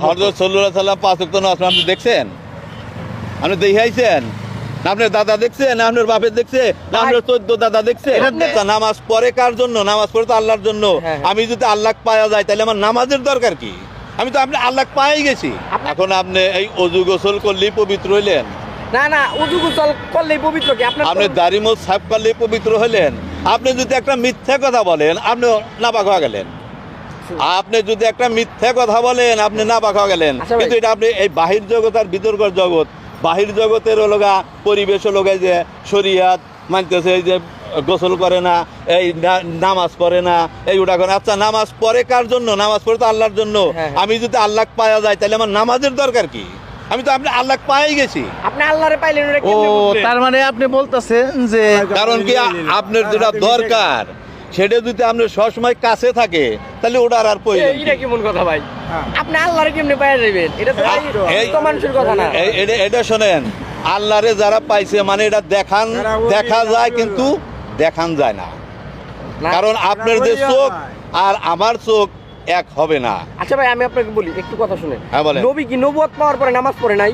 সাল্লাম পাঁচ নামাজ আপনি দেখছেন? আপনি দেখাইছেন আপনার দাদা দেখছে না আপনার বাপের দেখছে না আপনার চোদ্দ দাদা দেখছে? নামাজ পড়ে কার জন্য? নামাজ পড়ে তো আল্লাহর জন্য। হ্যাঁ। আমি যদি আল্লাহ পাওয়া যায় তাহলে আমার নামাজের দরকার কি? আমি তো আপনি আল্লাহ পাই গেছি। এখন আপনি এই অজু গোসল করলেই পবিত্র হইলেন? না না উজু গুসল করলেই পবিত্র কি? আপনি তো- দাড়িমো সাফ করলেই পবিত্র হলেন আপনি যদি একটা মিথ্যা কথা বলেন আপনি নাপাক হয়ে গেলেন। আপনি যদি একটা মিথ্যা কথা বলেন আপনি নাপাক হয়ে গেলেন। আচ্ছা কিন্তু এটা আপনি এই বাহির জগৎ আর বিতর্কর জগৎ। বাহির জগতের লোগা পরিবেশ লোগা যে শরিয়াত মানতেছে এই যে গোসল করে না এই নামাজ পড়ে না এই ওটা করে আচ্ছা নামাজ পড়ে কার জন্য? নামাজ পড়ে তো আল্লাহর জন্য। হ্যাঁ, হ্যাঁ। আমি যদি আল্লাহ পাওয়া যায় তাহলে আমার নামাজের দরকার কি? আমি তো আপনি আল্লাহ পাই গেছি। আপনি আল্লাহরে পাইলেন ও তার মানে আপনি বলতেছেন যে কারণ কি আপনার যেটা দরকার সেটা যদি আপনার সবসময় কাছে থাকে তাহলে ওটার আর প্রয়োজন এটা? কেমন কথা ভাই? আপনি আল্লাহরে কেমনে পাইয়া যাবেন এটা তো তো মানুষের কথা না। এটা- এটা শোনেন আল্লাহরে যারা পাইছে মানে এটা দেখান দেখা যায় কিন্তু দেখান যায় না। কারণ আপনার যে চোখ আর আমার চোখ এক হবে না। আচ্ছা ভাই আমি আপনাকে বলি একটু কথা শুনে হ্যাঁ, বলেন। নবী কি নবুয়ত পাওয়ার পরে নামাজ পড়ে নাই?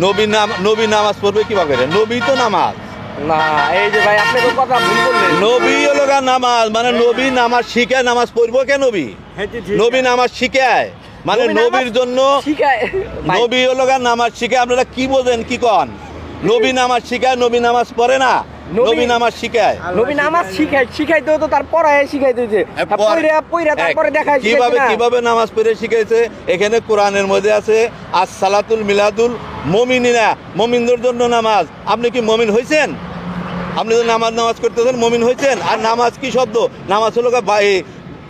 নবী নাম নবী নামাজ পড়বে কীভাবে নবী তো নামাজ। না এই যে ভাই আপনি তো কথা ভুল বললেন। নবী হলো নামাজ মানে নবী নামাজ শিখায় নামাজ পড়ব কে নবী? নবী নামাজ শিখায় মানে নবীর জন্য নবী হলো নামাজ শিখায় আপনারা কি বোঝেন কি কন? নবী নামাজ শিখায় নবী নামাজ পড়ে না? নবী- নামাজ শিখায়। নবী নামাজ শিখাই শিখাইতেও তো তার পড়ায় তারপরে দেখাই কীভাবে কীভাবে নামাজ পড়ে শিখাইছে? এখানে কোরআনের মধ্যে আছে আজ সালাতুল মিলাদুল মমিনিনা মমিনদের জন্য নামাজ। আপনি কি মমিন হয়েছেন আপনি তো নামাজ নামাজ করতেছেন মমিন হয়েছেন আর নামাজ কি শব্দ? নামাজ হলো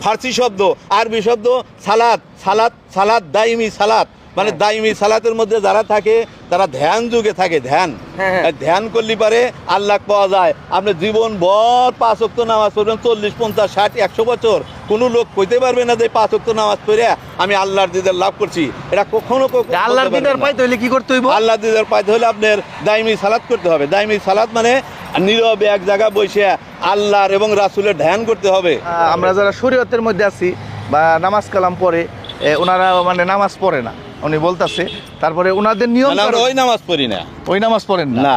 ফার্সি শব্দ আরবি শব্দ সালাদ সালাদ সালাদ দাইমি সালাদ মানে হ্যাঁ। দাইমি সালাতের মধ্যে যারা থাকে তারা ধ্যান যুগে থাকে ধ্যান। হ্যাঁ, হ্যাঁ। ধ্যান করলে পারে আল্লাহ পাওয়া যায়। আপনি জীবন ভর পাঁচ অক্ত নামাজ পড়বেন চল্লিশ পঞ্চাশ ষাট একশো বছর। কোনো লোক কইতে পারবে না যে পাঁচ অক্ত নামাজ পড়ে আমি আল্লাহর দিদার লাভ করছি। এটা কখনো আল্লাহর দিদার পাইতে হইলে কি করতে হইব? আল্লাহ দিদার পাইতে হলে আপনার দাইমি সালাত করতে হবে। দাইমি সালাত মানে নীরবে এক জায়গায় বসে আল্লাহর এবং রাসুলের ধ্যান করতে হবে। আমরা যারা শরীয়তের মধ্যে আছি বা নামাজ কালাম পড়ে ওনারা মানে নামাজ পড়ে না। উনি বলতাছে তারপরে ওনাদের নিয়ম মানে আমরা ওই নামাজ পড়ি না। ওই নামাজ পড়েন না?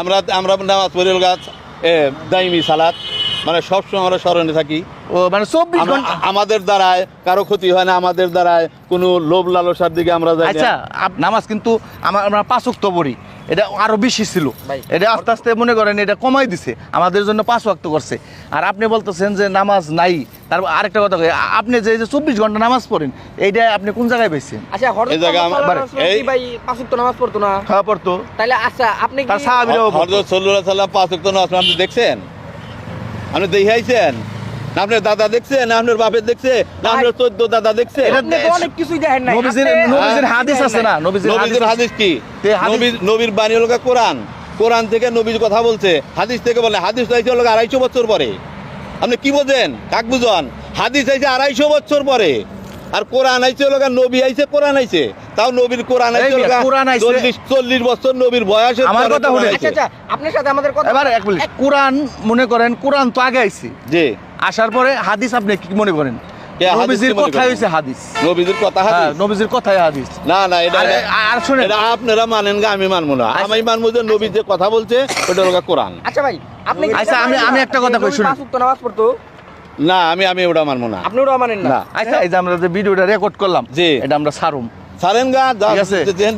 আমরা আমরা নামাজ পড়ি গাছ দাইমি সালাত। মানে সবসময় আমরা স্মরণে থাকি। ও মানে চব্বিশ ঘণ্টা আমাদের দ্বারায় কারও ক্ষতি হয় না আমাদের দ্বারায় কোনো লোভ লালসার দিকে আমরা যাই না। আচ্ছা নামাজ কিন্তু আমার আমরা পাঁচ ওয়াক্ত পড়ি। এটা আরও বেশি ছিল। এটা আস্তে আস্তে মনে করেন এটা কমাই দিছে। আমাদের জন্য পাঁচ ওয়াক্ত করছে। আর আপনি বলতেছেন যে নামাজ নাই। তারপর আরেকটা কথা কই, আপনি যে যে চব্বিশ ঘণ্টা নামাজ পড়েন এইটা আপনি কোন জায়গায় পাইছেন? আচ্ছা এই জায়গা ভাই পাঁচ ওয়াক্ত নামাজ পড়তো না? খাওয়া পড়তো। তাইলে আচ্ছা আপনি তার কি সাহাবিরাও হযরত সাল্লাল্লাহু আলাইহি সাল্লাম পাঁচ ওয়াক্ত নামাজ আপনি দেখছেন? আপনি দেখাইছেন আপনার দাদা দেখছে না আপনার বাপের দেখছে না আপনার চোদ্দ দাদা দেখছে? অনেক কিছুই দেখেন নাই। নবীজির নবীজির হ্যাঁ? হাদিস আছে না? নবীজির হাদিস কি? নবীর নবীর বাণী হলো কোরআন। কোরআন থেকে নবীর কথা বলছে। হাদিস থেকে বলে হাদিস চাইছে হলো আড়াইশো বছর পরে। আপনি কি বোঝেন? কাক বুঝন? হাদিস আইছে আড়াইশো বছর পরে। আর কোরআন আইছে হলো গা নবী আইছে কোরআন আইছে তাও নবীর কোরআন আইছে হলো গা কোরআন আইছে- চল্লিশ চল্লিশ বছর নবীর বয়সে আমার কথা শুনেন। আচ্ছা আচ্ছা আপনার সাথে আমাদের কথা এবার এক মিনিট। কোরআন মনে করেন কোরআন তো আগে আইছে। জি। আসার পরে হাদিস আপনি কি মনে করেন? হাদিস নবীজির কথাই হইছে হাদিস। নবীদের কথা হ্যাঁ হাদিস? নবীজির কথাই হাদিস। না না এটা আর এটা আপনারা মানেন গা আমি মানবো না। আচ্ছা। আমি মানবো যে নবী যে কথা বলছে ওটা হলো কোরআন। আচ্ছা ভাই আপনি আচ্ছা, আমি- আমি একটা কথা কই, শুনুন। পাঁচ নামাজ পড়তো না আমি আমি ওটা মানবো না। আপনি ওটা মানেন না। না। আচ্ছা এই যে আমরা যে ভিডিওটা রেকর্ড করলাম জি। এটা আমরা সারুম। সারেন গা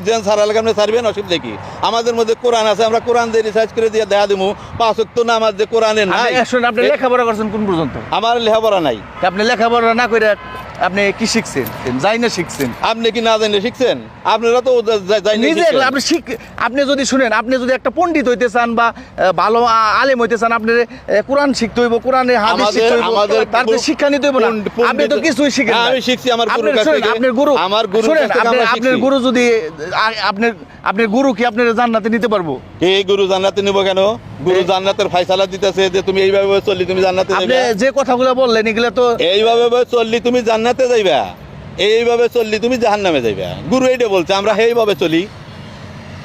যেন সারা আপনি সারবেন অসুবিধা কি? আমাদের মধ্যে কোরআন আছে আমরা কোরআন দিয়ে রিসার্চ করে দিয়ে দেখা দিব পাঁচ ওয়াক্ত নামাজ যে কোরআনে নাই। আপনি লেখাপড়া করছেন কোন পর্যন্ত? আমার লেখাপড়া নাই। আপনি লেখাপড়া না করে আপনি কি শিখছেন? যাই না শিখছেন। আপনি কি না শিখছেন? আপনারা তো নিজে আপনি শিখ আপনি যদি শুনেন আপনি যদি একটা পণ্ডিত হইতে চান বা ভালো আলেম হইতে চান আপনি কোরআন শিখতে হইব কোরআনে হাদিস শিখতে হইব আমাদের শিক্ষা নিতে হইব না। আপনি তো কিছুই শিখেন হ্যাঁ, আমি শিখছি আমার গুরুর আপনার- কাছ থেকে। আপনার গুরু আমার গুরুর শুনেন আপনার। গুরু যদি আ- আপনার আপনার গুরু কি আপনার জান্নাতে নিতে পারব? এই গুরু জান্নাতে নিব কেন? গুরু জান্নাতের ফাইসালা দিতেছে যে তুমি এইভাবে চললি তুমি জান্নাতে আপনি যে কথাগুলো বললেন এগুলো তো এইভাবে চললি তুমি জান্নাতে যাইবা এইভাবে চললি তুমি জাহান্নামে যাইবা। গুরু এইটা বলছে আমরা এইভাবে চলি।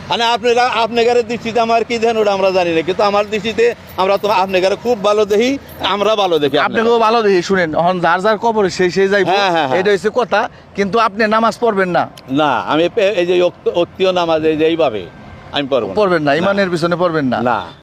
মানে আপনারা আপনাদের দৃষ্টিতে আমার কি দেন ওটা আমরা জানি না কিন্তু আমার দৃষ্টিতে আমরা তো আপনাদের খুব ভালো দেখি আমরা ভালো দেখি আপনাকে আপনাকেও ভালো দেখি শুনেন এখন যার যার কবরে সেই সেই যাইব হ্যাঁ, হ্যাঁ, হ্যাঁ। এটা হচ্ছে কথা কিন্তু আপনি নামাজ পড়বেন না। না আমি এই যে অক্তীয় নামাজ এই যে এইভাবে আমি পড়ব পড়বেন না। ইমানের পিছনে পড়বেন না। না।